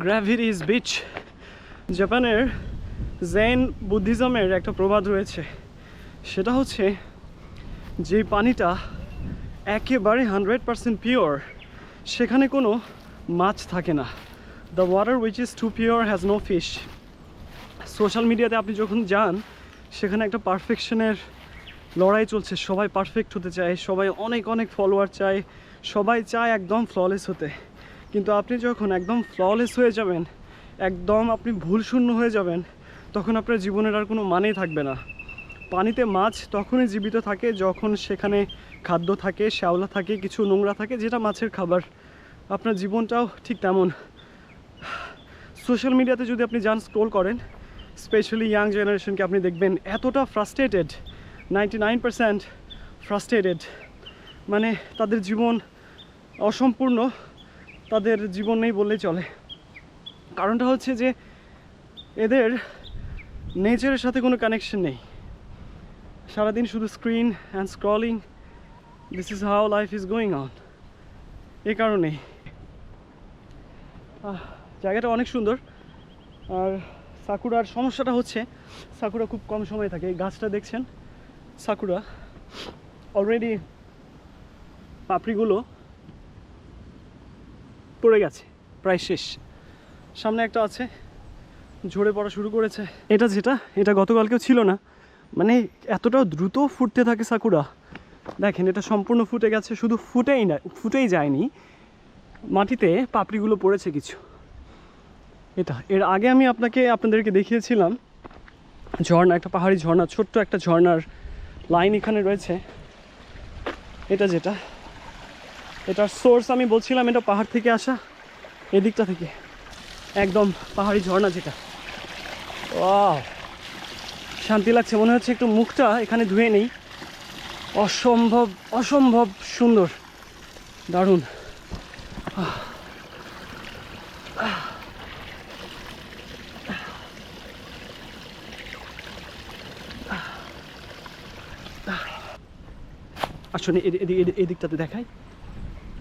গ্র্যাভিটিস beach জাপানের gen বুদ্ধিজমের একটা প্রবাদ রয়েছে। সেটা হচ্ছে, যে পানিটা একেবারে হান্ড্রেড পারসেন্ট পিওর সেখানে কোনো মাছ থাকে না। The water which is too pure has no fish social মিডিয়াতে আপনি যখন যান, সেখানে একটা পারফেকশনের লড়াই চলছে। সবাই পারফেক্ট হতে চায়, সবাই অনেক অনেক ফলোয়ার চায়, সবাই চায় একদম ফ্ললেস হতে। কিন্তু আপনি যখন একদম ফ্ললেস হয়ে যাবেন, একদম আপনি ভুল শূন্য হয়ে যাবেন, তখন আপনার জীবনের আর কোনো মানেই থাকবে না। পানিতে মাছ তখনই জীবিত থাকে যখন সেখানে খাদ্য থাকে, শ্যাওলা থাকে, কিছু নোংরা থাকে, যেটা মাছের খাবার। আপনার জীবনটাও ঠিক তেমন। সোশ্যাল মিডিয়াতে যদি আপনি যান স্ক্রোল করেন স্পেশালি ইয়াং জেনারেশনকে আপনি দেখবেন, এতটা frustrated ninety nine percent frustrated মানে তাদের জীবন অসম্পূর্ণ। তাদের জীবন নেই বললেই চলে। কারণটা হচ্ছে যে এদের নেচারের সাথে কোনো কানেকশন নেই। সারাদিন শুধু screen and scrolling this is how life is going on এই কারণেই। আহ, জায়গাটা অনেক সুন্দর। আর সাকুরার সমস্যাটা হচ্ছে সাকুরা খুব কম সময় থাকে। এই গাছটা দেখছেন? সাকুরা। অলরেডি পাপড়িগুলো পড়ে গেছে, প্রায় শেষ। সামনে একটা আছে, ঝরে পড়া শুরু করেছে। এটা যেটা? এটা গতকালকেও ছিল না। মানে এতটা দ্রুত ফুটতে থাকে সাকুরা। দেখেন, এটা সম্পূর্ণ ফুটে গেছে, শুধু ফুটেই না, ফুটেই যায়নি। মাটিতে পাপড়িগুলো পড়েছে কিছু। এটা, এর আগে আমি আপনাকে, আপনাদেরকে দেখিয়েছিলাম, ঝর্ণা, একটা পাহাড়ি ঝর্ণা, ছোট্ট একটা ঝর্ণার লাইন এখানে রয়েছে। এটা যেটা? এটার সোর্স আমি বলছিলাম, এটা পাহাড় থেকে আসা। এদিকটা থেকে। একদম পাহাড়ি ঝর্ণা যেটা। ওয়াও শান্তি লাগছে, মনে হচ্ছে একটু মুখটা এখানে ধুয়ে নেই। অসম্ভব অসম্ভব সুন্দর। দারুণ। আসলে এদিকটাতে দেখাই।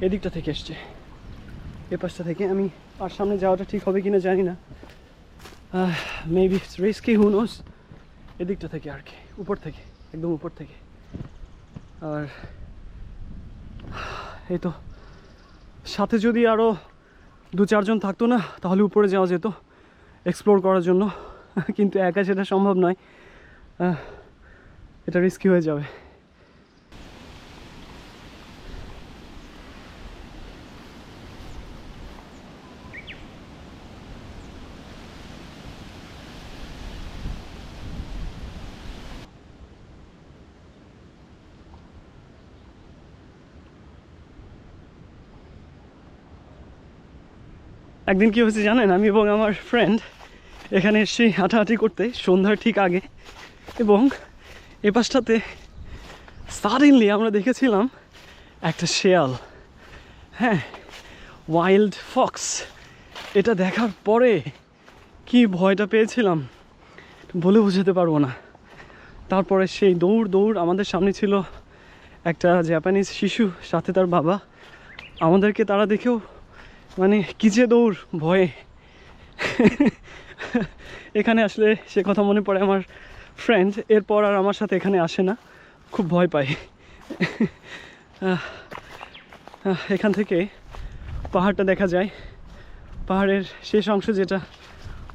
এদিকটা থেকে এসছে। এ পাশটা থেকে আমি আর সামনে যাওয়াটা ঠিক হবে কিনা জানি না। মেবি রিস্কি হু নোস এদিকটা থেকে আর কি, উপর থেকে, একদম উপর থেকে। আর এই তো, সাথে যদি আরও দু চারজন থাকতো না, তাহলে উপরে যাওয়া যেত এক্সপ্লোর করার জন্য। কিন্তু একা সেটা সম্ভব নয়। এটা রিস্কি হয়ে যাবে। একদিন কী হয়েছে জানেন? আমি এবং আমার ফ্রেন্ড এখানে এসে হাঁটাহাঁটি করতে, সন্ধ্যার ঠিক আগে এবং এ পাশটাতে সাডেনলি আমরা দেখেছিলাম একটা শেয়াল। হ্যাঁ ওয়াইল্ড ফক্স এটা দেখার পরে কি ভয়টা পেয়েছিলাম বলে বোঝাতে পারব না। তারপরে সেই দৌড় দৌড় আমাদের সামনে ছিল একটা জাপানিজ শিশু, সাথে তার বাবা। আমাদেরকে তারা দেখেও মানে কি যে দৌড়, ভয়ে। এখানে আসলে সে কথা মনে পড়ে আমার ফ্রেন্ড এরপর আর আমার সাথে এখানে আসে না, খুব ভয় পায়। এখান থেকে পাহাড়টা দেখা যায়। পাহাড়ের শেষ অংশ যেটা,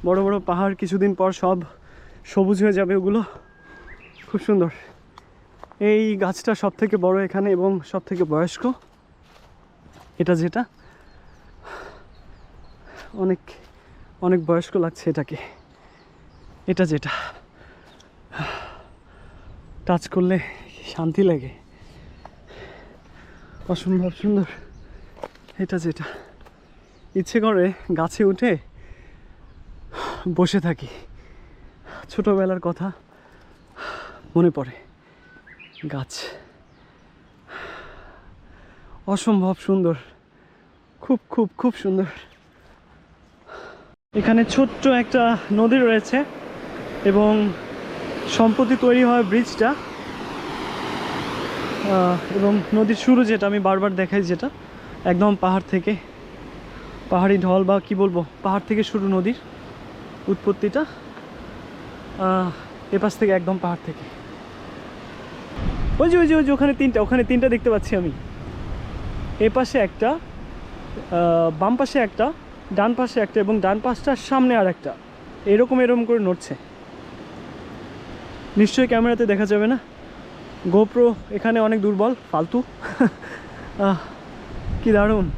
বড় বড় পাহাড়, কিছুদিন পর সব সবুজ হয়ে যাবে ওগুলো। খুব সুন্দর। এই গাছটা সব থেকে বড় এখানে এবং সব থেকে বয়স্ক। এটা যেটা? অনেক অনেক বয়স্ক লাগছে এটাকে। এটা যেটা। টাচ করলে শান্তি লাগে। অসম্ভব সুন্দর। এটা যেটা। ইচ্ছে করে গাছে উঠে বসে থাকি। ছোটোবেলার কথা মনে পড়ে। গাছ। অসম্ভব সুন্দর। খুব খুব খুব সুন্দর। এখানে ছোট্ট একটা নদী রয়েছে এবং সম্প্রতি তৈরি হয় ব্রিজটা। এবং নদীর শুরু যেটা আমি বারবার দেখাই যেটা একদম পাহাড় থেকে। পাহাড়ি ঢল বা কি বলব পাহাড় থেকে শুরু নদীর উৎপত্তিটা। আহ, এ পাশ থেকে একদম পাহাড় থেকে। ওই যে ওই যে ওই যে ওখানে তিনটা ওখানে তিনটা দেখতে পাচ্ছি আমি। এ পাশে একটা বাম পাশে একটা ডান পাশে একটা এবং ডান পাশটার সামনে আর একটা এরকম এরকম করে নড়ছে। নিশ্চয়ই ক্যামেরাতে দেখা যাবে না। গোপ্রো এখানে অনেক দুর্বল, ফালতু। কি দারুণ।